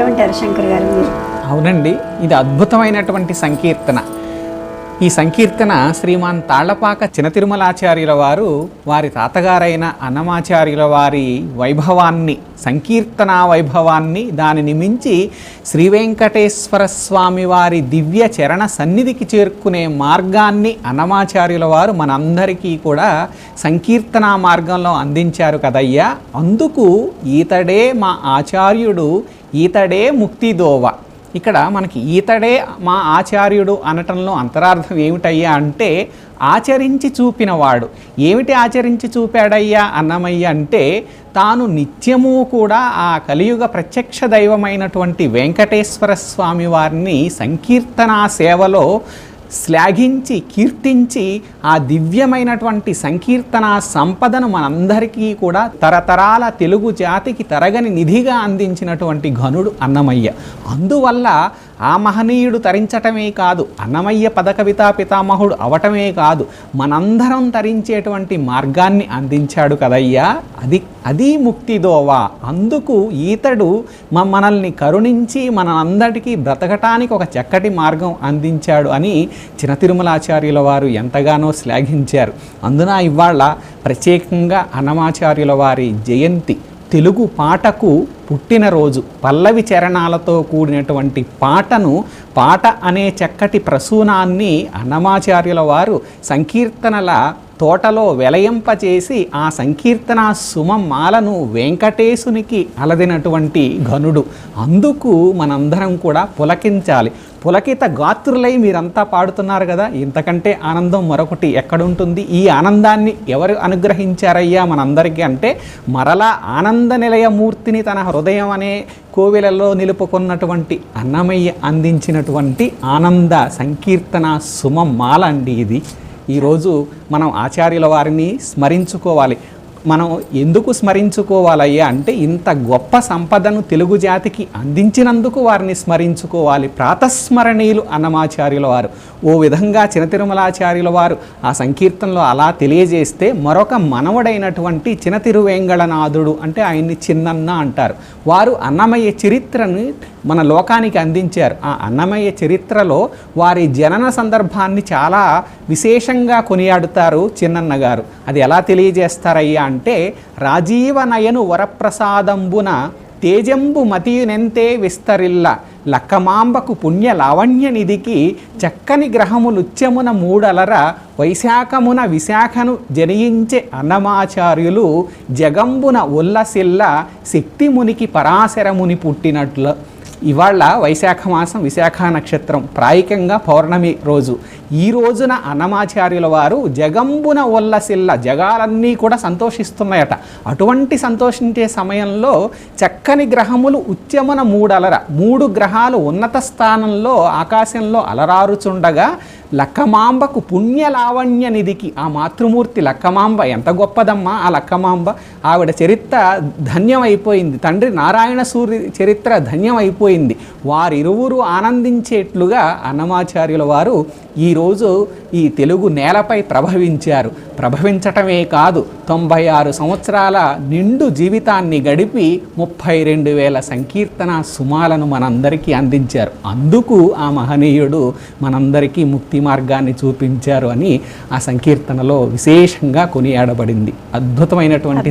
ఏమంటారు శంకర్ గారు మీరు? అవునండి ఇది అద్భుతమైనటువంటి సంకీర్తన. ఈ సంకీర్తన శ్రీమాన్ తాళ్ళపాక చినతిరుమలాచార్యుల వారు వారి తాతగారైన అన్నమాచార్యుల వారి వైభవాన్ని సంకీర్తన వైభవాన్ని దానిని మించి శ్రీ వెంకటేశ్వర స్వామి వారి దివ్య చరణ సన్నిధికి చేరుకునే మార్గాన్ని అన్నమాచార్యుల వారు మనందరికీ కూడా సంకీర్తన మార్గంలో అందించారు కదయ్యా. అందుకు ఈతడే మా ఆచార్యుడు ఈతడే ముక్తిదోవ. ఇక్కడ మనకి ఈతడే మా ఆచార్యుడు అనటంలో అంతరార్థం ఏమిటయ్యా అంటే ఆచరించి చూపినవాడు. ఏమిటి ఆచరించి చూపాడయ్యా అన్నమయ్య అంటే తాను నిత్యము కూడా ఆ కలియుగ ప్రత్యక్ష దైవమైనటువంటి వెంకటేశ్వర స్వామి వారిని సంకీర్తనా సేవలో శ్లాఘించి కీర్తించి ఆ దివ్యమైనటువంటి సంకీర్తన సంపదను మనందరికీ కూడా తరతరాల తెలుగు జాతికి తరగని నిధిగా అందించినటువంటి ఘనుడు అన్నమయ్య. అందువల్ల ఆ మహనీయుడు తరించటమే కాదు అన్నమయ్య పదకవితా పితామహుడు అవటమే కాదు మనందరం తరించేటువంటి మార్గాన్ని అందించాడు కదయ్యా. అది అది ముక్తిదోవా అందుకు ఈతడు మనల్ని కరుణించి మనందరికీ బ్రతకటానికి ఒక చక్కటి మార్గం అందించాడు అని చిన తిరుమలాచార్యుల వారు ఎంతగానో శ్లాఘించారు. అందున ఇవాళ ప్రత్యేకంగా అన్నమాచార్యుల వారి జయంతి తెలుగు పాటకు పుట్టినరోజు పల్లవి చరణాలతో కూడినటువంటి పాటను పాట అనే చక్కటి ప్రసూనాన్ని అన్నమాచార్యుల వారు సంకీర్తనల తోటలో వెలయింపచేసి ఆ సంకీర్తన సుమమాలను వెంకటేశునికి అలదినటువంటి ఘనుడు. అందుకు మనందరం కూడా పులకించాలి. పులకిత గాత్రులై మీరంతా పాడుతున్నారు కదా ఇంతకంటే ఆనందం మరొకటి ఎక్కడుంటుంది? ఈ ఆనందాన్ని ఎవరు అనుగ్రహించారయ్యా మనందరికీ అంటే మరలా ఆనంద నిలయమూర్తిని తన హృదయం అనే కోవెలలో నిలుపుకున్నటువంటి అన్నమయ్య అందించినటువంటి ఆనంద సంకీర్తన సుమమాల అండి ఇది. ఈరోజు మనం ఆచార్యుల వారిని స్మరించుకోవాలి. మనం ఎందుకు స్మరించుకోవాలయ్యా అంటే ఇంత గొప్ప సంపదను తెలుగు జాతికి అందించినందుకు వారిని స్మరించుకోవాలి. ప్రాతస్మరణీయులు అన్నమాచార్యుల వారు. ఓ విధంగా చినతిరుమలాచార్యుల వారు ఆ సంకీర్తనలో అలా తెలియజేస్తే మరొక మనవడైనటువంటి చినతిరువేంగళనాథుడు అంటే ఆయన్ని చిన్నన్న అంటారు. వారు అన్నమయ్య చరిత్రని మన లోకానికి అందించారు. ఆ అన్నమయ్య చరిత్రలో వారి జనన సందర్భాన్ని చాలా విశేషంగా కొనియాడుతారు చిన్నన్న గారు. అది ఎలా తెలియజేస్తారయ్యా అంటే రాజీవ నయను వరప్రసాదంబున తేజంబు మతియునెంతే విస్తరిల్ల లక్కమాంబకు పుణ్య లావణ్య నిధికి చక్కని గ్రహములుత్యమున మూడలర వైశాఖమున విశాఖను జనియించే అన్నమాచార్యులు జగంబున ఉల్లసిల్ల శక్తిమునికి పరాశరముని పుట్టినట్లు ఇవాళ వైశాఖ మాసం విశాఖ నక్షత్రం ప్రాయికంగా పౌర్ణమి రోజు. ఈ రోజున అన్నమాచార్యుల వారు జగంబున ఒల్లసిల్ల జగాలన్నీ కూడా సంతోషిస్తున్నాయట. అటువంటి సంతోషించే సమయంలో చక్కని గ్రహములు ఉత్యమన మూడలర. మూడు గ్రహాలు ఉన్నత స్థానంలో ఆకాశంలో అలరారుచుండగా లక్కమాంబకు పుణ్య లావణ్య నిధికి ఆ మాతృమూర్తి లక్కమాంబ ఎంత గొప్పదమ్మా ఆ లక్కమాంబ. ఆవిడ చరిత్ర ధన్యమైపోయింది. తండ్రి నారాయణ సూర్య చరిత్ర ధన్యమైపోయింది. వారిరువురు ఆనందించేట్లుగా అన్నమాచార్యుల వారు ఈరోజు ఈ తెలుగు నేలపై ప్రభవించారు. ప్రభవించటమే కాదు తొంభై ఆరు సంవత్సరాల నిండు జీవితాన్ని గడిపి ముప్పై రెండు వేల సంకీర్తన సుమాలను మనందరికీ అందించారు. అందుకు ఆ మహనీయుడు మనందరికీ ముక్తి మార్గాన్ని చూపించారు అని ఆ సంకీర్తనలో విశేషంగా కొనియాడబడింది. అద్భుతమైనటువంటి